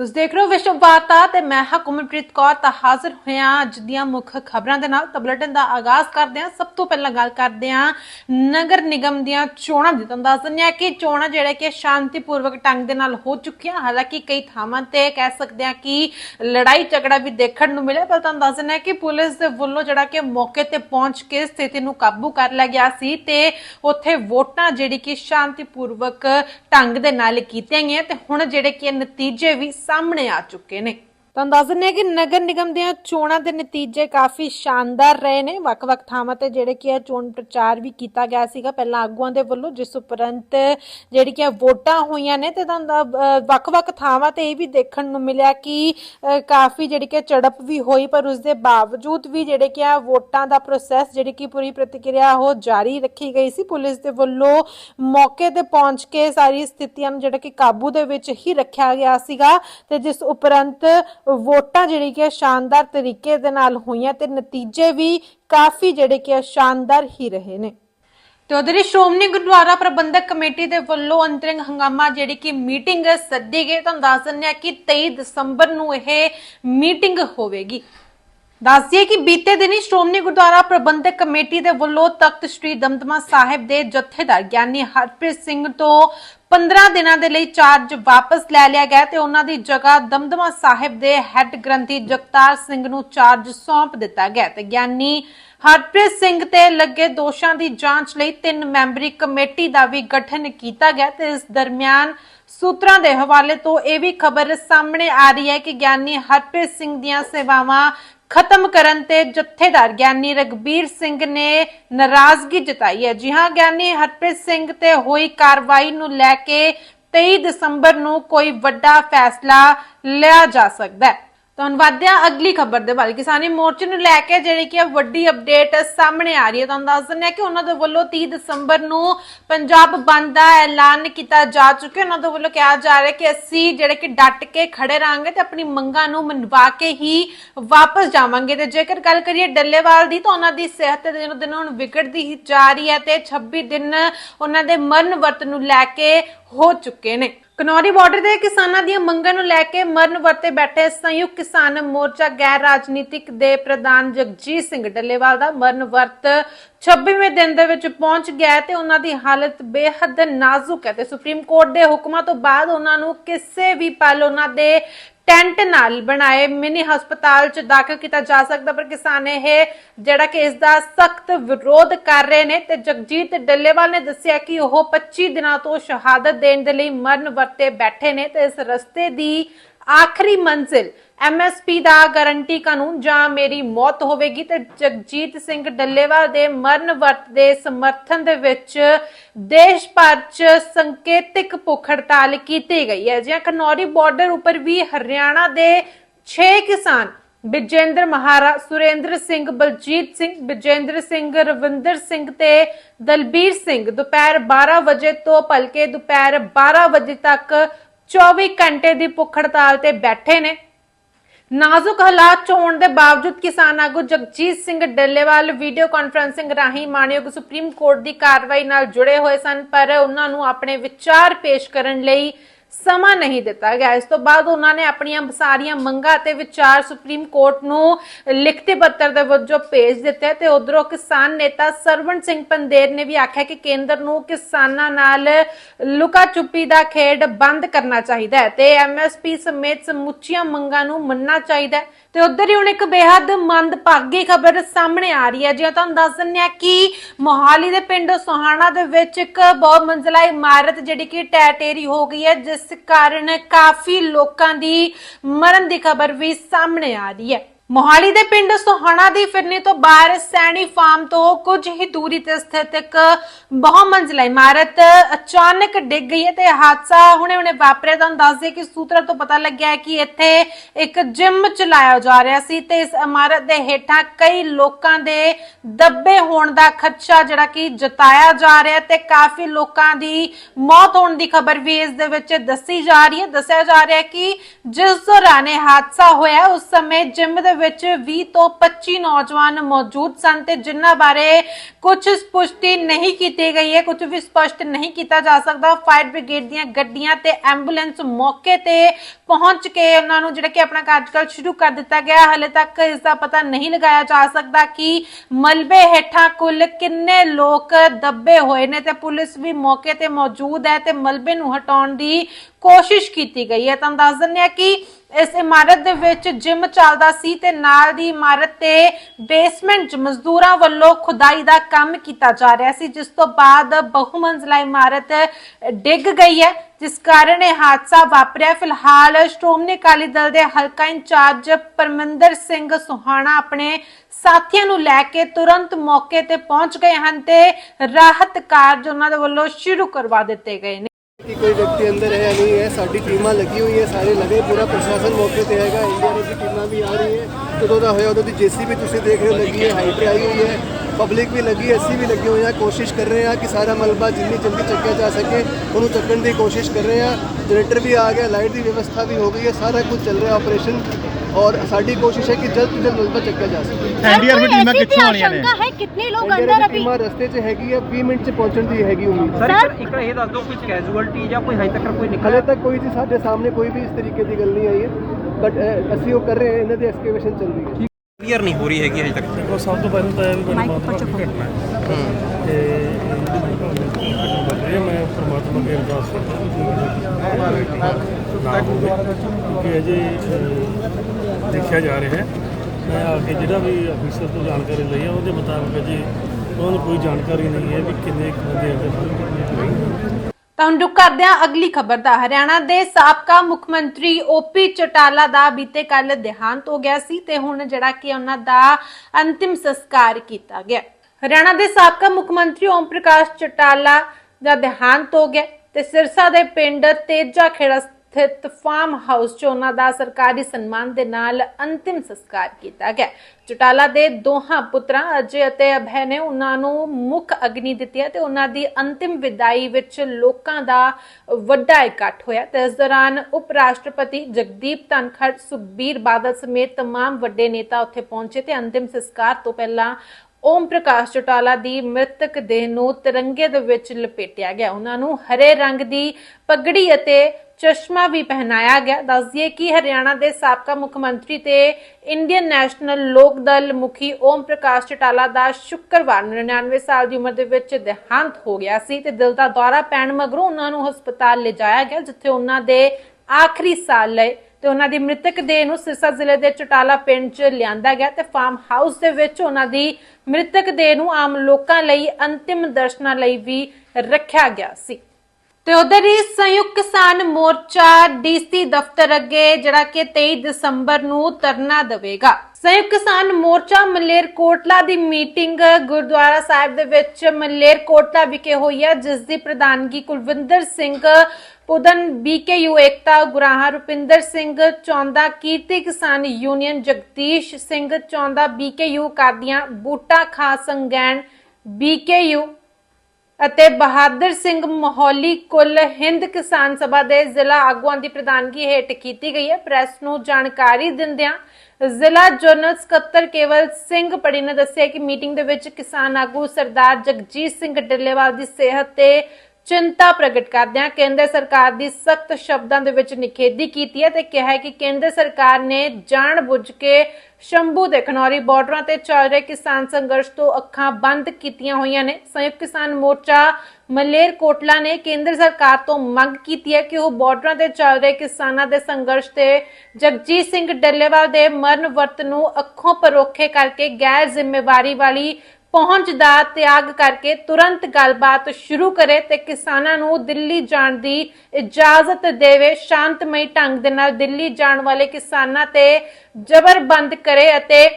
ਤੁਸੀਂ ਦੇਖ ਰਹੇ ਹੋ ਵਿਸ਼ਵ ਵਾਰਤਾ ਤੇ ਮੈਂ ਹਾਂ ਕੁਮਨਪ੍ਰੀਤ ਕੌਰ ਤਾਂ ਹਾਜ਼ਰ ਹੋਇਆ ਅੱਜ ਦੀਆਂ ਮੁੱਖ ਖਬਰਾਂ ਦੇ ਨਾਲ ਤਾਂ ਬੁਲੇਟਿਨ ਦਾ ਆਗਾਜ਼ ਕਰਦੇ ਹਾਂ। ਸਭ ਤੋਂ ਪਹਿਲਾਂ ਗੱਲ ਕਰਦੇ ਹਾਂ ਨਗਰ ਨਿਗਮ ਦੀਆਂ ਚੋਣਾਂ ਦੀ। ਤੁਹਾਨੂੰ ਦੱਸ ਦਿੰਦੇ ਹਾਂ ਕਿ ਚੋਣਾਂ ਜਿਹੜੇ ਕਿ ਸ਼ਾਂਤੀਪੂਰਵਕ ਢੰਗ ਦੇ ਨਾਲ ਹੋ ਚੁੱਕੀਆਂ ਹਾਲਾਂਕਿ ਕਈ ਥਾਵਾਂ ਤੇ ਕਹਿ ਸਕਦੇ ਹਾਂ ਕਿ ਲੜਾਈ ਝਗੜਾ ਵੀ ਦੇਖਣ ਨੂੰ ਮਿਲਿਆ, ਪਰ ਤੁਹਾਨੂੰ ਦੱਸ ਦਿੰਦੇ ਹਾਂ ਕਿ ਪੁਲਿਸ ਦੇ ਵੱਲੋਂ ਜਿਹੜਾ ਕਿ ਮੌਕੇ ਤੇ ਪਹੁੰਚ ਕੇ ਸਥਿਤੀ ਨੂੰ ਕਾਬੂ ਕਰ ਲਿਆ ਗਿਆ ਸੀ ਤੇ ਉੱਥੇ ਵੋਟਾਂ ਜਿਹੜੀ ਕਿ ਸ਼ਾਂਤੀਪੂਰਵਕ ਢੰਗ ਦੇ ਨਾਲ ਕੀਤੀਆਂ ਗਈਆਂ ਤੇ ਹੁਣ ਜਿਹੜੇ ਕਿ ਨਤੀਜੇ ਵੀ ਸਾਹਮਣੇ ਆ ਚੁੱਕੇ ਨੇ। ਤੁਹਾਨੂੰ ਦੱਸ ਦਿੰਦੇ ਹਾਂ ਕਿ ਨਗਰ ਨਿਗਮ ਦੀਆਂ ਚੋਣਾਂ ਦੇ ਨਤੀਜੇ ਕਾਫੀ ਸ਼ਾਨਦਾਰ ਰਹੇ ਨੇ। ਵੱਖ-ਵੱਖ ਥਾਵਾਂ ਤੇ ਜਿਹੜੇ ਕਿ ਇਹ ਚੋਣ ਪ੍ਰਚਾਰ ਵੀ ਕੀਤਾ ਗਿਆ ਸੀਗਾ ਪਹਿਲਾਂ ਆਗੂਆਂ ਦੇ ਵੱਲੋਂ, ਜਿਸ ਉਪਰੰਤ ਜਿਹੜੀ ਕਿ ਵੋਟਾਂ ਹੋਈਆਂ ਨੇ ਤੇ ਤੁਹਾਨੂੰ ਵੱਖ-ਵੱਖ ਥਾਵਾਂ ਤੇ ਇਹ ਵੀ ਦੇਖਣ ਨੂੰ ਮਿਲਿਆ ਕਿ ਕਾਫੀ ਜਿਹੜੀ ਕਿ ਝੜਪ ਵੀ ਹੋਈ, ਪਰ ਉਸ ਦੇ ਬਾਵਜੂਦ ਵੀ ਜਿਹੜੇ ਕਿ ਆ ਵੋਟਾਂ ਦਾ ਪ੍ਰੋਸੈਸ ਜਿਹੜੀ ਕਿ ਪੂਰੀ ਪ੍ਰਤੀਕਿਰਿਆ ਉਹ ਜਾਰੀ ਰੱਖੀ ਗਈ ਸੀ। ਪੁਲਿਸ ਦੇ ਵੱਲੋਂ ਮੌਕੇ ਤੇ ਪਹੁੰਚ ਕੇ ਸਾਰੀ ਸਥਿਤੀਆਂ ਨੂੰ ਜਿਹੜਾ ਕਿ ਕਾਬੂ ਦੇ ਵਿੱਚ ਹੀ ਰੱਖਿਆ ਗਿਆ ਸੀਗਾ ਤੇ ਜਿਸ ਉਪਰੰਤ ਵੋਟਾਂ ਜਿਹੜੀ ਕਿ ਸ਼ਾਨਦਾਰ ਤਰੀਕੇ ਦੇ ਨਾਲ ਹੋਈਆਂ ਤੇ ਨਤੀਜੇ ਵੀ ਕਾਫੀ ਜਿਹੜੇ ਕਿ ਸ਼ਾਨਦਾਰ ਹੀ ਰਹੇ ਨੇ। ਤੇ ਉਧਰ ਸ਼੍ਰੋਮਣੀ ਗੁਰਦੁਆਰਾ ਪ੍ਰਬੰਧਕ ਕਮੇਟੀ ਦੇ ਵੱਲੋਂ ਅੰਤਰਿੰਗ ਹੰਗਾਮਾ ਜਿਹੜੀ ਕਿ ਮੀਟਿੰਗ ਸੱਦੀ ਗਈ, ਤੁਹਾਨੂੰ ਦੱਸ ਦਿੰਦੇ ਹਾਂ ਕਿ 23 ਦਸੰਬਰ ਨੂੰ ਇਹ ਮੀਟਿੰਗ ਹੋਵੇਗੀ। ਦੱਸਦੀਏ ਕਿ ਬੀਤੇ ਦਿਨੀ ਸ਼੍ਰੋਮਣੀ ਗੁਰਦੁਆਰਾ ਪ੍ਰਬੰਧਕ ਕਮੇਟੀ ਦੇ ਵੱਲੋਂ ਤਖਤ ਸ੍ਰੀ ਦਮਦਮਾ ਸਾਹਿਬ ਦੇ ਜਥੇਦਾਰ ਗਿਆਨੀ ਹਰਪ੍ਰੀਤ ਸਿੰਘ ਤੋਂ 15 ਦਿਨਾਂ ਦੇ ਲਈ ਚਾਰਜ ਵਾਪਸ ਲੈ ਲਿਆ ਗਿਆ ਤੇ ਉਹਨਾਂ ਦੀ ਜਗ੍ਹਾ ਦਮਦਮਾ ਸਾਹਿਬ ਦੇ ਹੈੱਡ ਗ੍ਰੰਥੀ ਜਗਤਾਰ ਸਿੰਘ ਨੂੰ ਚਾਰਜ ਸੌਂਪ ਦਿੱਤਾ ਗਿਆ ਤੇ ਗਿਆਨੀ ਹਰਪ੍ਰੀਤ ਸਿੰਘ ਤੇ ਲੱਗੇ ਦੋਸ਼ਾਂ ਦੀ ਜਾਂਚ ਲਈ ਤਿੰਨ ਮੈਂਬਰੀ ਕਮੇਟੀ ਦਾ ਵੀ ਗਠਨ ਕੀਤਾ ਗਿਆ ਤੇ ਇਸ ਦਰਮਿਆਨ ਸੂਤਰਾਂ ਦੇ ਹਵਾਲੇ ਤੋਂ ਇਹ ਵੀ ਖਬਰ ਸਾਹਮਣੇ ਆ ਰਹੀ ਹੈ ਕਿ ਗਿਆਨੀ ਹਰਪ੍ਰੀਤ ਸਿੰਘ ਦੀਆਂ ਸੇਵਾਵਾਂ ਖਤਮ ਕਰਨ ਤੇ ਜਥੇਦਾਰ ਗਿਆਨੀ ਰਗਬੀਰ ਸਿੰਘ ਨੇ ਨਾਰਾਜ਼ਗੀ ਜਤਾਈ ਹੈ। ਜੀ ਹਾਂ, ਗਿਆਨੀ ਹਰਪ੍ਰੀਤ ਸਿੰਘ ਤੇ ਹੋਈ ਕਾਰਵਾਈ ਨੂੰ ਲੈ ਕੇ 23 ਦਸੰਬਰ ਨੂੰ ਕੋਈ ਵੱਡਾ ਫੈਸਲਾ ਲਿਆ ਜਾ ਸਕਦਾ ਹੈ। ਤੁਹਾਨੂੰ ਵਧਿਆ ਅਗਲੀ ਖਬਰ ਦੇ ਵੱਲ ਕਿਸਾਨੀ ਮੋਰਚੇ ਨੂੰ ਲੈ ਕੇ ਜਿਹੜੀ ਕਿ ਵੱਡੀ ਅਪਡੇਟ ਸਾਹਮਣੇ ਆ ਰਹੀ ਹੈ। ਤੁਹਾਨੂੰ ਦੱਸ ਦਿੰਦੇ ਹਾਂ ਕਿ ਉਹਨਾਂ ਦੇ ਵੱਲੋਂ 30 ਦਸੰਬਰ ਨੂੰ ਪੰਜਾਬ ਬੰਦ ਦਾ ਐਲਾਨ ਕੀਤਾ ਜਾ ਚੁੱਕਿਆ। ਉਹਨਾਂ ਦੇ ਵੱਲੋਂ ਕਿਹਾ ਜਾ ਰਿਹਾ ਕਿ ਅਸੀਂ ਜਿਹੜੇ ਕਿ ਡਟ ਕੇ ਖੜੇ ਰਹਾਂਗੇ ਤੇ ਆਪਣੀ ਮੰਗਾਂ ਨੂੰ ਮਨਵਾ ਕੇ ਹੀ ਵਾਪਸ ਜਾਵਾਂਗੇ। ਤੇ ਜੇਕਰ ਗੱਲ ਕਰੀਏ ਡੱਲੇਵਾਲ ਦੀ, ਤਾਂ ਉਹਨਾਂ ਦੀ ਸਿਹਤ ਤੇ ਦਿਨੋਂ ਦਿਨ ਹੁਣ ਵਿਗੜਦੀ ਹੀ ਜਾ ਰਹੀ ਹੈ ਤੇ 26 ਦਿਨ ਉਹਨਾਂ ਦੇ ਮਰਨ ਵਰਤ ਨੂੰ ਲੈ ਕੇ ਹੋ ਚੁੱਕੇ ਨੇ। ਕਨੌਰੀ ਬਾਰਡਰ ਦੇ ਕਿਸਾਨਾਂ ਦੀਆਂ ਮੰਗਾਂ ਨੂੰ ਲੈ ਕੇ ਮਰਨ ਵਰਤੇ ਬੈਠੇ ਸੰਯੁਕਤ ਕਿਸਾਨ ਮੋਰਚਾ ਗੈਰ ਰਾਜਨੀਤਿਕ ਦੇ ਪ੍ਰਧਾਨ ਜਗਜੀਤ ਸਿੰਘ ਡੱਲੇਵਾਲ ਦਾ ਮਰਨ ਵਰਤ 26ਵੇਂ ਦਿਨ ਦੇ ਵਿੱਚ ਪਹੁੰਚ ਗਿਆ ਤੇ ਉਹਨਾਂ ਦੀ ਹਾਲਤ ਬੇਹੱਦ ਨਾਜ਼ੁਕ ਹੈ ਤੇ ਸੁਪਰੀਮ ਕੋਰਟ ਦੇ ਹੁਕਮਾਂ ਤੋਂ ਬਾਅਦ ਉਹਨਾਂ ਨੂੰ ਕਿਸੇ ਵੀ ਪਲ ਉਹਨਾਂ ਦੇ ਟੈਂਟ ਨਾਲ ਬਣਾਏ ਮਿਨੀ ਹਸਪਤਾਲ 'ਚ ਦਾਖਲ ਕੀਤਾ ਜਾ ਸਕਦਾ, ਪਰ ਕਿਸਾਨ ਇਹ ਜਿਹੜਾ ਕਿ ਇਸ ਦਾ ਸਖਤ ਵਿਰੋਧ ਕਰ ਰਹੇ ਨੇ ਤੇ ਜਗਜੀਤ ਡੱਲੇਵਾਲ ਨੇ ਦੱਸਿਆ ਕਿ ਉਹ 25 ਦਿਨਾਂ ਤੋਂ ਸ਼ਹਾਦਤ ਦੇਣ ਦੇ ਲਈ ਮਰਨ ਵਰਤੇ ਬੈਠੇ ਨੇ ਤੇ ਇਸ ਰਸਤੇ ਦੀ ਆਖਰੀ ਮੰਜ਼ਿਲ ਐਮਐਸਪੀ ਦਾ ਗਾਰੰਟੀ ਕਾਨੂੰਨ ਜਾਂ ਮੇਰੀ ਮੌਤ ਹੋਵੇਗੀ ਤੇ ਜਗਜੀਤ ਸਿੰਘ ਡੱਲੇਵਾਲ ਦੇ ਮਰਨ ਵਰਤ ਦੇ ਸਮਰਥਨ ਦੇ ਵਿੱਚ ਦੇਸ਼ ਭਰ 'ਚ ਸੰਕੇਤਿਕ ਭੁੱਖ ਹੜਤਾਲ ਕੀਤੀ ਗਈ ਹੈ। ਜਿਵੇਂ ਕਨੌਰੀ ਬਾਰਡਰ ਉੱਪਰ ਵੀ ਹਰਿਆਣਾ ਦੇ 6 ਕਿਸਾਨ ਵਿਜੇਂਦਰ ਮਹਾਰਾ, ਸੁਰੇਂਦਰ ਸਿੰਘ, ਬਲਜੀਤ ਸਿੰਘ ਵਿਜੇਂਦਰ ਸਿੰਘ, ਰਵਿੰਦਰ ਸਿੰਘ ਤੇ ਦਲਬੀਰ ਸਿੰਘ ਦੁਪਹਿਰ 12 ਵਜੇ ਤੋਂ ਭਲਕੇ ਦੁਪਹਿਰ 12 ਵਜੇ ਤੱਕ 24 ਘੰਟੇ ਦੀ ਭੁੱਖ ਹੜਤਾਲ ਤੇ ਬੈਠੇ ਨੇ। ਨਾਜ਼ੁਕ ਹਾਲਾਤ ਚ ਹੋਣ ਦੇ ਬਾਵਜੂਦ ਕਿਸਾਨ ਆਗੂ ਜਗਜੀਤ ਸਿੰਘ ਡੱਲੇਵਾਲ ਵੀਡੀਓ ਕਾਨਫਰੰਸਿੰਗ ਰਾਹੀਂ ਮਾਨਯੋਗ ਸੁਪਰੀਮ ਕੋਰਟ ਦੀ ਕਾਰਵਾਈ ਨਾਲ ਜੁੜੇ ਹੋਏ ਸਨ, ਪਰ ਉਹਨਾਂ ਨੂੰ ਆਪਣੇ ਵਿਚਾਰ ਪੇਸ਼ ਕਰਨ ਲਈ ਸਮਾਂ ਨਹੀਂ ਦਿੱਤਾ ਗਿਆ। ਇਸ ਤੋਂ ਬਾਅਦ ਉਹਨਾਂ ਨੇ ਆਪਣੀਆਂ ਸਾਰੀਆਂ ਮੰਗਾਂ ਤੇ ਵਿਚਾਰ ਸੁਪਰੀਮ ਕੋਰਟ ਨੂੰ ਲਿਖਤੀ ਪੱਤਰ ਦੇ ਵਜੋਂ ਭੇਜ ਦਿੱਤੇ ਤੇ ਉਧਰੋਂ ਕਿਸਾਨ ਨੇਤਾ ਸਰਵਣ ਸਿੰਘ ਪੰਦੇਰ ਨੇ ਵੀ ਆਖਿਆ ਕਿ ਕੇਂਦਰ ਨੂੰ ਕਿਸਾਨਾਂ ਨਾਲ ਲੁਕਾ ਚੁੱਪੀ ਦਾ ਖੇਡ ਬੰਦ ਕਰਨਾ ਚਾਹੀਦਾ ਹੈ ਤੇ ਐਮਐਸਪੀ ਸਮੇਤ ਸਮੁੱਚੀਆਂ ਮੰਗਾਂ ਨੂੰ ਮੰਨਣਾ ਚਾਹੀਦਾ ਹੈ। ਤੇ ਉਧਰ ਹੀ ਹੁਣ ਇੱਕ ਬੇहद ਮੰਦਭਾਗੀ ਖਬਰ ਸਾਹਮਣੇ ਆ ਰਹੀ ਹੈ। ਜਿਵੇਂ ਤੁਹਾਨੂੰ ਦੱਸ ਦਿੰਦੇ ਆ ਕਿ ਮੋਹਾਲੀ ਦੇ ਪਿੰਡ ਸੋਹਾਣਾ ਦੇ ਵਿੱਚ ਇੱਕ ਬਹੁ ਮੰਜ਼ਲਾ ਇਮਾਰਤ ਜਿਹੜੀ ਕਿ ਟੈਟੇਰੀ ਹੋ ਗਈ ਹੈ, ਜਿਸ ਕਾਰਨ ਕਾਫੀ ਲੋਕਾਂ ਦੀ ਮਰਨ ਦੀ ਖਬਰ ਵੀ ਸਾਹਮਣੇ ਆ ਰਹੀ ਹੈ। ਮੋਹਾਲੀ ਦੇ ਪਿੰਡ ਸੋਹਾਣਾ ਦੀ ਫਿਰਨੀ ਤੋਂ ਬਾਹਰ ਸੈਣੀ ਫਾਰਮ ਤੋਂ ਕੁਝ ਹੀ ਦੂਰੀ ਤੇ ਸਥਿਤ ਇੱਕ ਬਹੁ ਇਮਾਰਤ ਅਚਾਨਕ ਡਿੱਗ ਗਈ ਹੈ ਤੇ ਹਾਦਸਾ ਹੁਣੇ-ਹੁਣੇ ਵਾਪਰਿਆ। ਤੁਹਾਨੂੰ ਦੱਸ ਦਈਏ ਕਿ ਸੂਤਰਾਂ ਤੋਂ ਪਤਾ ਲੱਗਿਆ ਹੈ ਕਿ ਇੱਥੇ ਇੱਕ ਜਿਮ ਚਲਾਇਆ ਜਾ ਰਿਹਾ ਸੀ ਤੇ ਇਸ ਇਮਾਰਤ ਦੇ ਹੇਠਾਂ ਕਈ ਲੋਕਾਂ ਦੇ ਦੱਬੇ ਹੋਣ ਦਾ ਖਦਸ਼ਾ ਜਿਹੜਾ ਕਿ ਜਤਾਇਆ ਜਾ ਰਿਹਾ ਤੇ ਕਾਫੀ ਲੋਕਾਂ ਦੀ ਮੌਤ ਹੋਣ ਦੀ ਖਬਰ ਵੀ ਇਸ ਦੇ ਵਿੱਚ ਦੱਸੀ ਜਾ ਰਹੀ ਹੈ। ਦੱਸਿਆ ਜਾ ਰਿਹਾ ਹੈ ਕਿ ਜਿਸ ਦੌਰਾਨ ਇਹ ਹਾਦਸਾ ਹੋਇਆ, ਉਸ ਸਮੇਂ ਜਿਮ ਦੇ ਵਿੱਚ 20 ਤੋਂ 25 ਨੌਜਵਾਨ ਮੌਜੂਦ ਸਨ ਤੇ ਜਿਨ੍ਹਾਂ ਬਾਰੇ ਕੁਝ ਸਪਸ਼ਟੀ ਨਹੀਂ ਕੀਤੀ ਗਈ ਹੈ ਕੁਝ ਵੀ ਸਪਸ਼ਟ ਨਹੀਂ ਕੀਤਾ ਜਾ ਸਕਦਾ। ਫਾਇਰ ਬ੍ਰਿਗੇਡ ਦੀਆਂ ਗੱਡੀਆਂ ਤੇ ਐਂਬੂਲੈਂਸ ਮੌਕੇ ਤੇ ਪਹੁੰਚ ਕੇ ਉਹਨਾਂ ਨੂੰ ਜਿਹੜਾ ਕਿ ਆਪਣਾ ਕਾਰਜਕਾਲ ਸ਼ੁਰੂ ਕਰ ਦਿੱਤਾ ਗਿਆ। ਹਾਲੇ ਤੱਕ ਇਸ ਦਾ ਪਤਾ ਨਹੀਂ ਲਗਾਇਆ ਜਾ ਸਕਦਾ ਕਿ ਮਲਬੇ ਹੇਠਾਂ ਕੁੱਲ ਕਿੰਨੇ ਲੋਕ ਦੱਬੇ ਹੋਏ ਨੇ ਤੇ ਪੁਲਿਸ ਵੀ ਮੌਕੇ ਤੇ ਮੌਜੂਦ ਹੈ ਤੇ ਮਲਬੇ ਨੂੰ ਹਟਾਉਣ ਦੀ ਕੋਸ਼ਿਸ਼ ਕੀਤੀ ਗਈ ਹੈ। ਤੁਹਾਨੂੰ ਦੱਸ ਦਿੰਦੇ ਆ ਕਿ ਇਸ ਇਮਾਰਤ ਦੇ ਵਿੱਚ ਜਿਮ ਚੱਲਦਾ ਸੀ ਤੇ ਨਾਲ ਦੀ ਇਮਾਰਤ ਤੇ ਬੇਸਮੈਂਟ 'ਚ ਮਜ਼ਦੂਰਾਂ ਵੱਲੋਂ ਖੁਦਾਈ ਦਾ ਕੰਮ ਕੀਤਾ ਜਾ ਰਿਹਾ ਸੀ, ਜਿਸ ਤੋਂ ਬਾਅਦ ਬਹੁਮੰਜ਼ਲਾ ਇਮਾਰਤ ਡਿੱਗ ਗਈ ਹੈ, ਜਿਸ ਕਾਰਨ ਇਹ ਹਾਦਸਾ ਵਾਪਰਿਆ। ਫਿਲਹਾਲ ਸ਼੍ਰੋਮਣੀ ਅਕਾਲੀ ਦਲ ਦੇ ਹਲਕਾ ਇੰਚਾਰਜ ਪਰਮਿੰਦਰ ਸਿੰਘ ਸੁਹਾਣਾ ਆਪਣੇ ਸਾਥੀਆਂ ਨੂੰ ਲੈ ਕੇ ਤੁਰੰਤ ਮੌਕੇ ਤੇ ਪਹੁੰਚ ਗਏ ਹਨ ਤੇ ਰਾਹਤ ਕਾਰਜ ਉਹਨਾਂ ਦੇ ਵੱਲੋਂ ਸ਼ੁਰੂ ਕਰਵਾ ਦਿੱਤੇ ਗਏ ਨੇ। ਕਿ ਕੋਈ ਵਿਅਕਤੀ ਅੰਦਰ ਹੈ ਜਾਂ ਨਹੀਂ ਹੈ, ਸਾਡੀ ਟੀਮਾਂ ਲੱਗੀ ਹੋਈ ਹੈ, ਸਾਰੇ ਲਗੇ, ਪੂਰਾ ਪ੍ਰਸ਼ਾਸਨ ਮੌਕੇ ਤੇ ਹੈਗਾ, ਇੰਡੀਆ ਦੀ ਟੀਮਾਂ ਵੀ ਆ ਰਹੀ ਹੈ ਜਦੋਂ ਦਾ ਹੋਇਆ ਉਦੋਂ ਦੀ ਜੇਸੀਬੀ ਤੁਸੀਂ ਦੇਖ ਰਹੇ ਹੋ, ਲੱਗੀ ਹੈ ਹਾਈਟ ਆਈ ਹੋਈ ਹੈ ਪਬਲਿਕ ਵੀ ਲੱਗੀ ਅਸੀਂ ਵੀ ਲੱਗੇ ਹੋਏ ਹਾਂ ਕੋਸ਼ਿਸ਼ ਕਰ ਰਹੇ ਹਾਂ ਕਿ ਸਾਰਾ ਮਲਬਾ ਜਿੰਨੀ ਜਲਦੀ ਚੱਕਿਆ ਜਾ ਸਕੇ, ਉਹਨੂੰ ਚੱਕਣ ਦੀ ਕੋਸ਼ਿਸ਼ ਕਰ ਰਹੇ ਹਾਂ ਜਨਰੇਟਰ ਵੀ ਆ ਗਿਆ, ਲਾਈਟ ਦੀ ਵਿਵਸਥਾ ਵੀ ਹੋ ਗਈ ਹੈ, ਸਾਰਾ ਕੁਝ ਚੱਲ ਰਿਹਾ ਆਪਰੇਸ਼ਨ ਔਰ ਸਾਡੀ ਕੋਸ਼ਿਸ਼ ਹੈ ਕਿ ਜਲਦ ਤੋਂ ਜਲਦ ਮਲਬਾ ਚੱਕਿਆ ਜਾ ਸਕੇ। ਐਨਡੀਆਰਐਫ ਟੀਮਾਂ ਕਿੱਥੋਂ ਆਣੀਆਂ ਨੇ? ਹੈ? ਕਿੰਨੇ ਲੋਕ ਅੰਦਰ ਅਭੀ ਟੀਮਾਂ ਰਸਤੇ 'ਚ ਹੈਗੀ ਹੈ 20 ਮਿੰਟ 'ਚ ਪਹੁੰਚਣ ਦੀ ਹੈਗੀ ਉਮੀਦ। ਸਰ ਇੱਕ ਇਹ ਦੱਸ ਦਿਓ ਕੋਈ ਕੈਜੂਅਲਟੀ ਜਾਂ ਕੋਈ ਹਜੇ ਤੱਕ ਕੋਈ ਨਿਕਲ ਹਲੇ ਤੱਕ ਕੋਈ ਜੀ ਸਾਡੇ ਸਾਹਮਣੇ ਕੋਈ ਵੀ ਇਸ ਤਰੀਕੇ ਦੀ ਗੱਲ ਨਹੀਂ ਆਈ ਹੈ। ਬਟ ਅਸੀਂ ਉਹ ਕਰ ਰਹੇ ਹਾਂ ਇਹਨਾਂ ਦੀ ਐਕਸਕੇਵੇਸ਼ਨ ਚੱਲ ਰਹੀ ਹੈ। ਕਲੀਅਰ ਨਹੀਂ ਹੋ ਰਹੀ ਹੈਗੀ ਹਜੇ ਤੱਕ। ਉਹ ਸਭ ਤੋਂ ਪਹਿਲਾਂ ਤਾਂ ਇਹ ਵੀ ਬੜੀ ਬਹੁਤ ਘਟਨਾ ਹੈ। ਤੇ ਮੈਂ ਪਰਮਾਤਮਾ ਦੇ ਅਰਦਾਸ ਕਰਦਾ ਹਾਂ ਨਾ ਹੋਵੇ ਕਿਉਂਕਿ ਅਜੇ ਅਹ, ਦੇਖਿਆ ਜਾ ਰਿਹਾ ਹੈ। ਮੈਂ ਆ ਕੇ ਜਿਹੜਾ ਵੀ ਅਫੀਸਰ ਤੋਂ ਜਾਣਕਾਰੀ ਲਈ ਹੈ ਉਹਦੇ ਮੁਤਾਬਕ ਅਜੇ ਉਹਨਾਂ ਨੂੰ ਕੋਈ ਜਾਣਕਾਰੀ ਨਹੀਂ ਹੈ ਵੀ ਕਿੰਨੇ ਬੰਦੇ ਅੰਦਰ ਹਨ, ਕਿੰਨੇ ਨਹੀਂ ਤਾਂ ਹੁਣ ਰੁਕ ਕਰਦੇ ਹਾਂ ਅਗਲੀ ਖਬਰ ਦਾ। ਹਰਿਆਣਾ ਦੇ ਸਾਬਕਾ ਮੁੱਖ ਮੰਤਰੀ ਓਪੀ ਚਟਾਲਾ ਦਾ ਬੀਤੇ ਕੱਲ ਦੇਹਾਂਤ ਹੋ ਗਿਆ ਸੀ ਤੇ ਹੁਣ ਜਿਹੜਾ ਕਿ ਉਹਨਾਂ ਦਾ ਅੰਤਿਮ ਸੰਸਕਾਰ ਕੀਤਾ ਗਿਆ। ਹਰਿਆਣਾ ਦੇ ਸਾਬਕਾ ਮੁੱਖ ਮੰਤਰੀ ਓਮ ਪ੍ਰਕਾਸ਼ ਚਟਾਲਾ ਦਾ ਦੇਹਾਂਤ ਹੋ ਗਿਆ ਤੇ ਸਿਰਸਾ ਦੇ ਪਿੰਡ ਤੇਜਾ ਖੇੜਾ ਸਥਿਤ ਫਾਰਮ ਹਾਊਸ 'ਚ ਉਹਨਾਂ ਦਾ ਸਰਕਾਰੀ ਸਨਮਾਨ ਦੇ ਨਾਲ ਅੰਤਿਮ ਸੰਸਕਾਰ ਕੀਤਾ ਗਿਆ ਚਟਾਲਾ ਦੇ ਦੋਹਾਂ ਪੁੱਤਰਾਂ ਅਜੇ ਅਤੇ ਅਭੈ ਨੇ ਉਹਨਾਂ ਨੂੰ ਮੁੱਖ ਅਗਨੀ ਦਿੱਤੀ ਹੈ ਤੇ ਉਹਨਾਂ ਦੀ ਅੰਤਿਮ ਵਿਦਾਈ ਵਿੱਚ ਲੋਕਾਂ ਦਾ ਵੱਡਾ ਇਕੱਠ ਹੋਇਆ ਤੇ ਇਸ ਦੌਰਾਨ ਉਪ ਰਾਸ਼ਟਰਪਤੀ ਜਗਦੀਪ ਧਨਖੜ ਸੁਖਬੀਰ ਬਾਦਲ ਸਮੇਤ तमाम ਵੱਡੇ ਨੇਤਾ ਉੱਥੇ ਪਹੁੰਚੇ ਤੇ ਅੰਤਿਮ ਸੰਸਕਾਰ ਤੋਂ ਪਹਿਲਾਂ ਓਮ ਪ੍ਰਕਾਸ਼ ਚੌਟਾਲਾ ਦੀ ਮ੍ਰਿਤਕ ਦੇਹ ਨੂੰ ਤਿਰੰਗੇ ਦੇ ਵਿੱਚ ਲਪੇਟਿਆ ਗਿਆ ਉਹਨਾਂ ਨੂੰ ਹਰੇ ਰੰਗ ਦੀ ਪਗੜੀ ਅਤੇ ਚਸ਼ਮਾ ਵੀ ਪਹਿਨਾਇਆ ਗਿਆ। ਦੱਸ ਦਈਏ ਕਿ ਹਰਿਆਣਾ ਦੇ ਸਾਬਕਾ ਮੁੱਖ ਮੰਤਰੀ ਤੇ ਇੰਡੀਅਨ ਨੈਸ਼ਨਲ ਲੋਕ ਦਲ ਮੁਖੀ ਓਮ ਪ੍ਰਕਾਸ਼ ਚਟਾਲਾ ਦਾ ਸ਼ੁੱਕਰਵਾਰ 99 ਸਾਲ ਦੀ ਉਮਰ ਦੇ ਵਿੱਚ ਦੇਹਾਂਤ ਹੋ ਗਿਆ ਸੀ ਤੇ ਦਿਲ ਦਾ ਦੌਰਾ ਪੈਣ ਮਗਰੋਂ ਉਹਨਾਂ ਨੂੰ ਹਸਪਤਾਲ ਲਿਜਾਇਆ ਗਿਆ, ਜਿੱਥੇ ਉਹਨਾਂ ਦੇ ਆਖਰੀ ਸਾਲ ਲਏ ਤੇ ਉਹਨਾਂ ਦੀ ਮ੍ਰਿਤਕ ਦੇਹ ਨੂੰ ਸਿਰਸਾ ਜ਼ਿਲ੍ਹੇ ਦੇ ਚਟਾਲਾ ਪਿੰਡ 'ਚ ਲਿਆਂਦਾ ਗਿਆ ਤੇ ਫਾਰਮ ਹਾਊਸ ਦੇ ਵਿੱਚ ਉਹਨਾਂ ਦੀ ਮ੍ਰਿਤਕ ਦੇਹ ਨੂੰ ਆਮ ਲੋਕਾਂ ਲਈ ਅੰਤਿਮ ਦਰਸ਼ਨਾਂ ਲਈ ਵੀ ਰੱਖਿਆ ਗਿਆ ਸੀ। ਤੇ ਉਧਰ ਹੀ ਸੰਯੁਕਤ ਕਿਸਾਨ ਮੋਰਚਾ ਡੀਸੀ ਦਫ਼ਤਰ ਅੱਗੇ ਜਿਹੜਾ ਕਿ 23 ਦਸੰਬਰ ਨੂੰ ਧਰਨਾ ਦੇਵੇਗਾ। ਸੰਯੁਕਤ ਕਿਸਾਨ ਮੋਰਚਾ ਮਲੇਰਕੋਟਲਾ ਦੀ ਮੀਟਿੰਗ ਗੁਰਦੁਆਰਾ ਸਾਹਿਬ ਦੇ ਵਿੱਚ ਮਲੇਰਕੋਟਲਾ ਵਿਖੇ ਹੋਈ ਹੈ, ਜਿਸ ਦੀ ਪ੍ਰਧਾਨਗੀ ਕੁਲਵਿੰਦਰ ਸਿੰਘ ਪੁਦਨ ਬੀਕੇਯੂ ਏਕਤਾ, ਗੁਰਾਹਾ ਰੁਪਿੰਦਰ ਸਿੰਘ, ਚੌਂਦਾ ਕੀਰਤੀ ਕਿਸਾਨ ਯੂਨੀਅਨ, ਜਗਦੀਸ਼ ਸਿੰਘ, ਚੌਂਦਾ ਬੀਕੇਯੂ ਕਾਦੀਆਂ ਬੂਟਾ ਖਾਂ ਸੰਗੈਣ ਬੀਕੇਯੂ ਅਤੇ ਬਹਾਦਰ ਸਿੰਘ ਮੋਹਲੀ ਕੁੱਲ ਹਿੰਦ ਕਿਸਾਨ ਸਭਾ ਦੇ ਜ਼ਿਲ੍ਹਾ ਆਗੂਆਂ ਦੀ ਪ੍ਰਧਾਨਗੀ ਹੇਠ ਕੀਤੀ ਗਈ ਹੈ। ਪ੍ਰੈਸ ਨੂੰ ਜਾਣਕਾਰੀ ਦਿੰਦਿਆਂ ਜ਼ਿਲ੍ਹਾ ਜਨਰਲ ਸਕੱਤਰ ਕੇਵਲ ਸਿੰਘ ਪੜੀ ਨੇ ਦੱਸਿਆ ਕਿ ਮੀਟਿੰਗ ਦੇ ਵਿੱਚ ਕਿਸਾਨ ਆਗੂ ਸਰਦਾਰ ਜਗਜੀਤ ਸਿੰਘ ਡੱਲੇਵਾਲ ਦੀ ਸਿਹਤ ਤੇ ਚਿੰਤਾ ਪ੍ਰਗਟ ਕਰਦਿਆਂ ਕੇਂਦਰ ਸਰਕਾਰ ਦੀ ਸਖਤ ਸ਼ਬਦਾਂ ਦੇ ਵਿੱਚ ਨਿਖੇਧੀ ਕੀਤੀ ਹੈ ਤੇ ਕਿਹਾ ਹੈ ਕਿ ਕੇਂਦਰ ਸਰਕਾਰ ਨੇ ਜਾਣਬੁੱਝ ਕੇ ਸ਼ੰਭੂ ਦੇ ਖਨੌਰੀ ਬਾਰਡਰਾਂ ਤੇ ਚੱਲ ਰਹੇ ਕਿਸਾਨ ਸੰਘਰਸ਼ ਤੋਂ ਅੱਖਾਂ ਬੰਦ ਕੀਤੀਆਂ ਹੋਈਆਂ ਨੇ। ਸੰਯੁਕਤ ਕਿਸਾਨ ਮੋਰਚਾ ਮਲੇਰ ਕੋਟਲਾ ਨੇ ਕੇਂਦਰ ਸਰਕਾਰ ਤੋਂ ਮੰਗ ਕੀਤੀ ਹੈ ਕਿ ਉਹ ਬਾਰਡਰਾਂ ਤੇ ਚੱਲ ਰਹੇ ਕਿਸਾਨਾਂ ਦੇ ਸੰਘਰਸ਼ ਤੇ ਜਗਜੀਤ ਸਿੰਘ ਡੱਲੇਵਾਲ ਦੇ ਮਰਨ ਵਰਤ ਨੂੰ ਅੱਖੋਂ ਪਰੋਖੇ ਕਰਕੇ ਗੈਰ ਜ਼ਿੰਮੇਵਾਰੀ ਵਾਲੀ ਪਹੁੰਚ ਦਾ ਤਿਆਗ ਕਰਕੇ ਤੁਰੰਤ ਗੱਲਬਾਤ ਸ਼ੁਰੂ ਕਰੇ ਤੇ ਕਿਸਾਨਾਂ ਨੂੰ ਦਿੱਲੀ ਜਾਣ ਦੀ ਇਜਾਜ਼ਤ ਦੇਵੇ। ਸ਼ਾਂਤਮਈ ਢੰਗ ਦੇ ਨਾਲ ਦਿੱਲੀ ਜਾਣ ਵਾਲੇ ਕਿਸਾਨਾਂ ਤੇ ਜ਼ਬਰ ਬੰਦ ਕਰੇ ਅਤੇ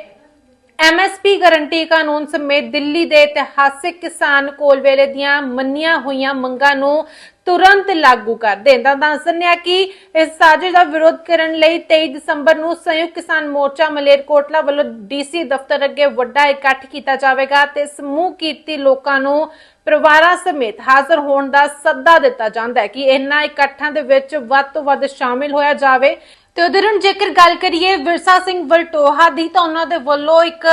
ਐਮਐਸਪੀ ਗਾਰੰਟੀ ਕਾਨੂੰਨ ਸਮੇਤ ਦਿੱਲੀ ਦੇ ਇਤਿਹਾਸਿਕ ਕਿਸਾਨ ਕੋਲ ਵੇਲੇ ਦੀਆਂ ਮੰਨੀਆਂ ਹੋਈਆਂ ਮੰਗਾਂ ਨੂੰ ਤੁਰੰਤ ਲਾਗੂ ਕਰ ਦੇਣ ਦਾ ਦੱਸ ਦਿੰਦੇ ਕਿ ਇਸ ਸਾਜ਼ਿਸ਼ ਦਾ ਵਿਰੋਧ ਕਰਨ ਲਈ 23 ਦਸੰਬਰ ਨੂੰ ਸੰਯੁਕਤ ਕਿਸਾਨ ਮੋਰਚਾ ਮਲੇਰਕੋਟਲਾ ਵੱਲੋਂ ਡੀਸੀ ਦਫ਼ਤਰ ਅੱਗੇ ਵੱਡਾ ਇਕੱਠ ਕੀਤਾ ਜਾਵੇਗਾ ਤੇ ਸਮੂਹ ਕੀਤੀ ਲੋਕਾਂ ਨੂੰ ਪਰਿਵਾਰਾਂ ਸਮੇਤ ਹਾਜ਼ਰ ਹੋਣ ਦਾ ਸੱਦਾ ਦਿੱਤਾ ਜਾਂਦਾ ਹੈ ਕਿ ਇਹਨਾਂ ਇਕੱਠਾਂ ਦੇ ਵਿੱਚ ਵੱਧ ਤੋਂ ਵੱਧ ਸ਼ਾਮਿਲ ਹੋਇਆ ਜਾਵੇ। ਤੇ ਉਧਰ ਹੁਣ ਜੇਕਰ ਗੱਲ ਕਰੀਏ ਵਿਰਸਾ ਸਿੰਘ ਵਲਟੋਹਾ ਦੀ, ਤਾਂ ਉਹਨਾਂ ਦੇ ਵੱਲੋਂ ਇੱਕ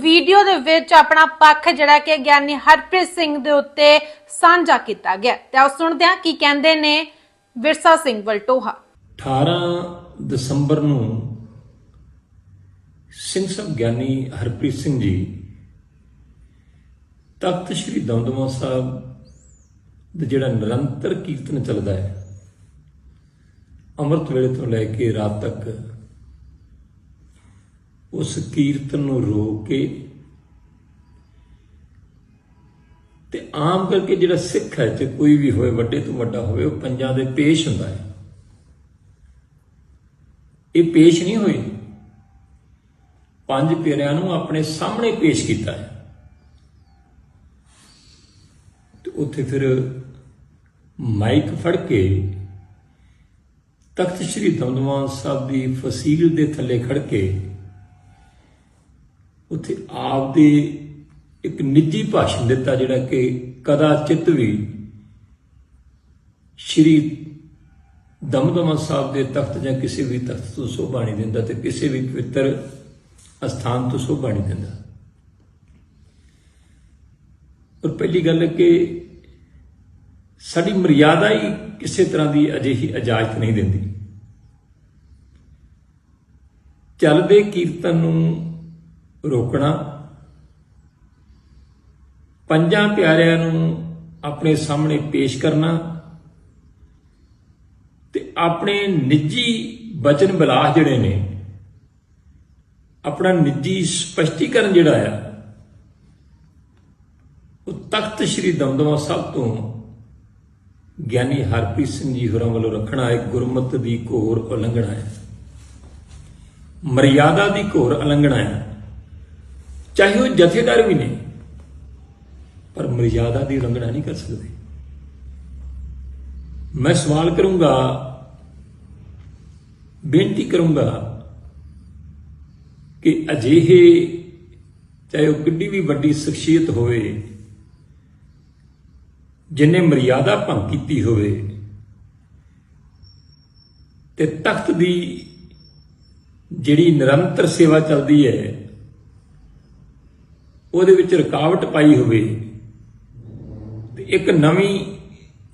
ਵੀਡੀਓ ਦੇ ਵਿੱਚ ਆਪਣਾ ਪੱਖ ਜਿਹੜਾ ਕਿ ਗਿਆਨੀ ਹਰਪ੍ਰੀਤ ਸਿੰਘ ਦੇ ਉੱਤੇ ਸਾਂਝਾ ਕੀਤਾ ਗਿਆ। ਤੇ ਆਓ ਸੁਣਦੇ ਹਾਂ ਕੀ ਕਹਿੰਦੇ ਨੇ ਵਿਰਸਾ ਸਿੰਘ ਵਲਟੋਹਾ। 18 ਦਸੰਬਰ ਨੂੰ ਸਿੰਘ ਸਾਹਿਬ ਗਿਆਨੀ ਹਰਪ੍ਰੀਤ ਸਿੰਘ ਜੀ, ਤਖਤ ਸ੍ਰੀ ਦਮਦਮਾ ਸਾਹਿਬ ਦਾ ਜਿਹੜਾ ਨਿਰੰਤਰ ਕੀਰਤਨ ਚੱਲਦਾ ਹੈ ਅੰਮ੍ਰਿਤ ਵੇਲੇ ਤੋਂ ਲੈ ਕੇ ਰਾਤ ਤੱਕ ਉਸ ਕੀਰਤਨ ਨੂੰ ਰੋਕ ਕੇ ਤੇ ਆਮ ਕਰਕੇ ਜਿਹੜਾ ਸਿੱਖ ਹੈ ਤੇ ਕੋਈ ਵੀ ਹੋਵੇ, ਵੱਡੇ ਤੋਂ ਵੱਡਾ ਹੋਵੇ, ਉਹ ਪੰਜਾਂ ਦੇ ਪੇਸ਼ ਹੁੰਦਾ ਹੈ। ਇਹ ਪੇਸ਼ ਨਹੀਂ ਹੋਏ। ਪੰਜ ਪਿਆਰਿਆਂ ਨੂੰ ਆਪਣੇ ਸਾਹਮਣੇ ਪੇਸ਼ ਕੀਤਾ ਹੈ। ਤੇ ਉੱਥੇ ਫਿਰ ਮਾਈਕ ਫੜ ਕੇ ਤਖਤ ਸ੍ਰੀ ਦਮਦਮਾ ਸਾਹਿਬ ਦੀ ਫਸੀਲ ਦੇ ਥੱਲੇ ਖੜ ਕੇ ਉੱਥੇ ਆਪ ਦੇ ਇੱਕ ਨਿੱਜੀ ਭਾਸ਼ਣ ਦਿੱਤਾ ਜਿਹੜਾ ਕਿ ਕਦਾ ਚਿੱਤ ਵੀ ਸ੍ਰੀ ਦਮਦਮਾ ਸਾਹਿਬ ਦੇ ਤਖਤ ਜਾਂ ਕਿਸੇ ਵੀ ਤਖਤ ਤੋਂ ਸੋਭਾ ਨਹੀਂ ਦਿੰਦਾ ਤੇ ਕਿਸੇ ਵੀ ਪਵਿੱਤਰ ਅਸਥਾਨ ਤੋਂ ਸੋਭਾ ਨਹੀਂ ਦਿੰਦਾ। ਪਰ ਪਹਿਲੀ ਗੱਲ ਹੈ ਕਿ ਸਾਡੀ ਮਰਿਆਦਾ ਹੀ ਕਿਸੇ ਤਰ੍ਹਾਂ ਦੀ ਅਜਿਹੀ ਇਜਾਜ਼ਤ ਨਹੀਂ ਦਿੰਦੀ। ਚੱਲਦੇ ਕੀਰਤਨ ਨੂੰ ਰੋਕਣਾ, ਪੰਜਾਂ ਪਿਆਰਿਆਂ ਨੂੰ ਆਪਣੇ ਸਾਹਮਣੇ ਪੇਸ਼ ਕਰਨਾ ਤੇ ਆਪਣੇ ਨਿੱਜੀ ਬਚਨ ਬਿਲਾਸ ਜਿਹੜੇ ਨੇ, ਆਪਣਾ ਨਿੱਜੀ ਸਪਸ਼ਟੀਕਰਨ ਜਿਹੜਾ ਆ, ਉਹ ਤਖਤ ਸ੍ਰੀ ਦਮਦਮਾ ਸਾਹਿਬ ਤੋਂ ਗਿਆਨੀ ਹਰਪ੍ਰੀਤ ਸਿੰਘ ਜੀ ਹੋਰਾਂ ਵੱਲੋਂ ਰੱਖਣਾ ਹੈ ਗੁਰਮਤ ਦੀ ਘੋਰ ਉਲੰਘਣਾ ਹੈ। ਮਰਿਆਦਾ ਦੀ ਘੋਰ ਉਲੰਘਣਾ ਹੈ। ਚਾਹੇ ਉਹ ਜਥੇਦਾਰ ਵੀ ਨੇ, ਪਰ ਮਰਿਆਦਾ ਦੀ ਉਲੰਘਣਾ ਨਹੀਂ ਕਰ ਸਕਦੇ। ਮੈਂ ਸਵਾਲ ਕਰੂੰਗਾ, ਬੇਨਤੀ ਕਰੂੰਗਾ ਕਿ ਅਜਿਹੇ ਚਾਹੇ ਉਹ ਕਿੱਡੀ ਵੀ ਵੱਡੀ ਸ਼ਖਸੀਅਤ ਹੋਵੇ ਜਿਨੇ ਮਰਿਆਦਾ ਭੰਗ ਕੀਤੀ ਹੋਵੇ ਤੇ ਤਖਤ ਦੀ ਜਿਹੜੀ ਨਿਰੰਤਰ ਸੇਵਾ ਚੱਲਦੀ ਹੈ, ਉਹਦੇ ਵਿੱਚ ਰੁਕਾਵਟ ਪਾਈ ਹੋਵੇ ਤੇ ਇੱਕ ਨਵੀਂ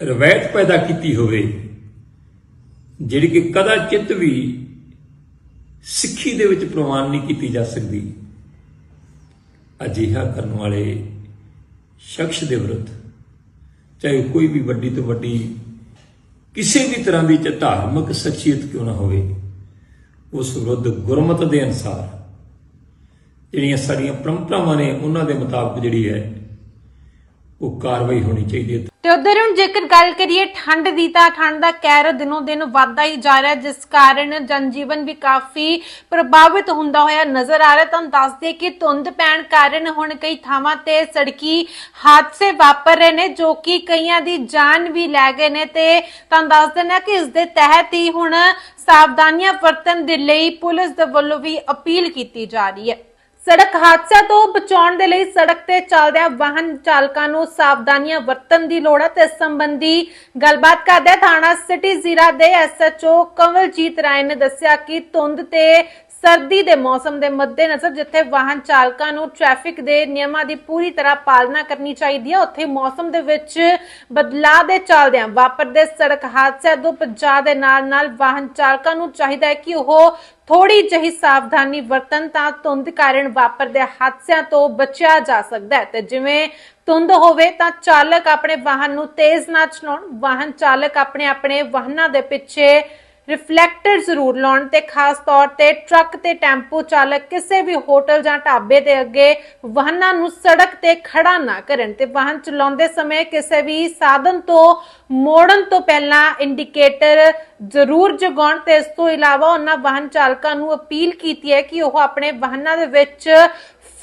ਰਵਾਇਤ ਪੈਦਾ ਕੀਤੀ ਹੋਵੇ, ਜਿਹੜੀ ਕਿ ਕਦਾ ਚਿੱਤ ਵੀ ਸਿੱਖੀ ਦੇ ਵਿੱਚ ਪ੍ਰਵਾਨ ਨਹੀਂ ਕੀਤੀ ਜਾ ਸਕਦੀ। ਅਜਿਹਾ ਕਰਨ ਵਾਲੇ ਸ਼ਖਸ ਦੇ ਵਿਰੁੱਧ ਚਾਹੇ ਕੋਈ ਵੀ ਵੱਡੀ ਤੋਂ ਵੱਡੀ, ਕਿਸੇ ਵੀ ਤਰ੍ਹਾਂ ਦੀ ਧਾਰਮਿਕ ਸ਼ਖਸੀਅਤ ਕਿਉਂ ਨਾ ਹੋਵੇ, ਉਸ ਵਿਰੁੱਧ ਗੁਰਮਤ ਦੇ ਅਨਸਾਰ ਜਿਹੜੀਆਂ ਸਾਡੀਆਂ ਪਰੰਪਰਾਵਾਂ ਨੇ, ਉਹਨਾਂ ਦੇ ਮੁਤਾਬਕ ਜਿਹੜੀ ਹੈ, ਉਹ ਕਾਰਵਾਈ ਹੋਣੀ ਚਾਹੀਦੀ ਹੈ। ਤੇ ਉਧਰ ਹੁਣ ਜੇਕਰ ਗੱਲ ਕਰੀਏ ਠੰਡ ਦੀ ਤਾਂ ਠੰਡ ਦਾ ਕਹਿਰ ਦਿਨੋਂ ਦਿਨ ਵੱਧਦਾ ਹੀ ਜਾ ਰਿਹਾ, ਜਿਸ ਕਾਰਨ ਜਨਜੀਵਨ ਵੀ ਕਾਫੀ ਪ੍ਰਭਾਵਿਤ ਹੁੰਦਾ ਹੋਇਆ ਨਜ਼ਰ ਆ ਰਿਹਾ। ਤੁਹਾਨੂੰ ਦੱਸ ਦਈਏ ਕਿ ਧੁੰਦ ਪੈਣ ਕਾਰਨ ਹੁਣ ਕਈ ਥਾਵਾਂ ਤੇ ਸੜਕੀ ਹਾਦਸੇ ਵਾਪਰ ਰਹੇ ਨੇ, ਜੋ ਕਿ ਕਈਆਂ ਦੀ ਜਾਨ ਵੀ ਲੈ ਗਏ ਨੇ। ਤੇ ਤੁਹਾਨੂੰ ਦੱਸ ਦਿੰਦੇ ਕਿ ਇਸ ਦੇ ਤਹਿਤ ਹੀ ਹੁਣ ਸਾਵਧਾਨੀਆਂ ਵਰਤਣ ਦੇ ਲਈ ਪੁਲਿਸ ਦੇ ਵੱਲੋਂ ਵੀ ਅਪੀਲ ਕੀਤੀ ਜਾ ਰਹੀ ਹੈ। ਸੜਕ ਹਾਦਸਿਆਂ ਤੋਂ ਬਚਾਉਣ ਦੇ ਲਈ ਸੜਕ ਤੇ ਚੱਲਦਿਆਂ ਵਾਹਨ ਚਾਲਕਾਂ ਨੂੰ ਸਾਵਧਾਨੀਆਂ ਵਰਤਣ ਦੀ ਲੋੜ ਹੈ ਤੇ ਇਸ ਸੰਬੰਧੀ ਗੱਲਬਾਤ ਕਰਦੇ ਥਾਣਾ ਸਿਟੀ ਜ਼ੀਰਾ ਦੇ ਐਸਐਚਓ ਕਵਲਜੀਤ ਰਾਏ ਨੇ ਦੱਸਿਆ ਕਿ ਧੁੰਦ ਤੇ ਸਰਦੀ ਦੇ ਮੌਸਮ ਦੇ ਮੱਦੇਨਜ਼ਰ ਜਿੱਥੇ ਵਾਹਨ ਚਾਲਕਾਂ ਨੂੰ ਟ੍ਰੈਫਿਕ ਦੇ ਨਿਯਮਾਂ ਦੀ ਪੂਰੀ ਤਰ੍ਹਾਂ ਪਾਲਣਾ ਕਰਨੀ ਚਾਹੀਦੀ ਹੈ, ਉੱਥੇ ਮੌਸਮ ਦੇ ਵਿੱਚ ਬਦਲਾਅ ਦੇ ਚੱਲਦਿਆਂ ਵਾਪਰਦੇ ਸੜਕ ਹਾਦਸਿਆਂ ਤੋਂ ਬਚਾਅ ਦੇ ਨਾਲ ਨਾਲ ਵਾਹਨ ਚਾਲਕਾਂ ਨੂੰ ਚਾਹੀਦਾ ਹੈ ਕਿ ਉਹ ਥੋੜੀ ਜਿਹੀ ਸਾਵਧਾਨੀ ਵਰਤਨ ਤਾਂ ਧੁੰਦ ਕਾਰਨ ਵਾਪਰਦੇ ਹਾਦਸਿਆਂ ਤੋਂ ਬਚਿਆ ਜਾ ਸਕਦਾ ਹੈ। ਤੇ ਜਿਵੇਂ ਧੁੰਦ ਹੋਵੇ ਤਾਂ ਚਾਲਕ ਆਪਣੇ ਵਾਹਨ ਨੂੰ ਤੇਜ਼ ਨਾ ਚਲਾਉਣ, ਵਾਹਨ ਚਾਲਕ ਆਪਣੇ ਆਪਣੇ ਵਾਹਨਾਂ ਦੇ ਪਿੱਛੇ ਰਿਫਲੈਕਟਰ ਜ਼ਰੂਰ ਲਾਉਣ ਤੇ ਖਾਸ ਤੌਰ ਤੇ ਟਰੱਕ ਤੇ ਟੈਂਪੂ ਚਾਲਕ ਕਿਸੇ ਵੀ ਹੋਟਲ ਜਾਂ ਢਾਬੇ ਦੇ ਅੱਗੇ ਵਾਹਨਾਂ ਨੂੰ ਸੜਕ ਤੇ ਖੜਾ ਨਾ ਕਰਨ ਤੇ ਵਾਹਨ ਚਲਾਉਂਦੇ ਸਮੇਂ ਕਿਸੇ ਵੀ ਸਾਧਨ ਤੋਂ ਮੋੜਨ ਤੋਂ ਪਹਿਲਾਂ ਇੰਡੀਕੇਟਰ ਜ਼ਰੂਰ ਜਗਾਉਣ ਤੇ ਇਸ ਤੋਂ ਇਲਾਵਾ ਉਹਨਾਂ ਵਾਹਨ ਚਾਲਕਾਂ ਨੂੰ ਅਪੀਲ ਕੀਤੀ ਹੈ ਕਿ ਉਹ ਆਪਣੇ ਵਾਹਨਾਂ ਦੇ ਵਿੱਚ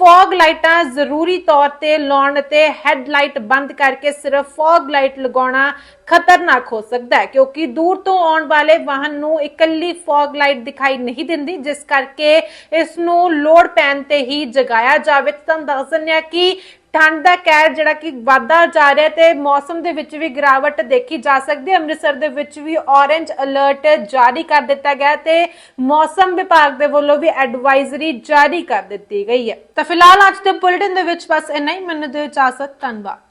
ਫੌਗ ਲਾਈਟਾਂ ਜ਼ਰੂਰੀ ਤੌਰ ਤੇ ਲਾਉਣ ਅਤੇ ਹੈਡਲਾਈਟ ਬੰਦ ਕਰਕੇ ਸਿਰਫ ਫੌਗ ਲਾਈਟ ਲਗਾਉਣਾ ਖਤਰਨਾਕ ਹੋ ਸਕਦਾ ਹੈ, ਕਿਉਂਕਿ ਦੂਰ ਤੋਂ ਆਉਣ ਵਾਲੇ ਵਾਹਨ ਨੂੰ ਇਕੱਲੀ ਫੌਗ ਲਾਈਟ ਦਿਖਾਈ ਨਹੀਂ ਦਿੰਦੀ, ਜਿਸ ਕਰਕੇ ਇਸ ਨੂੰ ਲੋਡ ਪੈਣ ਤੇ ਹੀ ਜਗਾਇਆ ਜਾਵੇ। ਤਾਂ ਦੱਸ ਦਿੰਦੇ ਹਾਂ ਕਿ ਠੰਡ ਦਾ ਕਹਿਰ ਜਿਹੜਾ ਕਿ ਵਾਧਾ ਜਾ ਰਿਹਾ ਤੇ ਮੌਸਮ ਦੇ ਵਿੱਚ ਵੀ ਗਿਰਾਵਟ ਦੇਖੀ ਜਾ ਸਕਦੀ ਹੈ। ਅੰਮ੍ਰਿਤਸਰ ਦੇ ਵਿੱਚ ਵੀ ਔਰੇਂਜ ਅਲਰਟ ਜਾਰੀ ਕਰ ਦਿੱਤਾ ਗਿਆ ਤੇ ਮੌਸਮ ਵਿਭਾਗ ਦੇ ਵੱਲੋਂ ਵੀ ਐਡਵਾਈਜ਼ਰੀ ਜਾਰੀ ਕਰ ਦਿੱਤੀ ਗਈ ਹੈ। ਤਾਂ ਫਿਲਹਾਲ ਅੱਜ ਦੇ ਬੁਲੇਟਿਨ ਦੇ ਵਿੱਚ ਬਸ ਇੰਨਾ ਹੀ। ਮੈਨੂੰ ਦਿਓ ਇਜਾਜ਼ਤ। ਧੰਨਵਾਦ।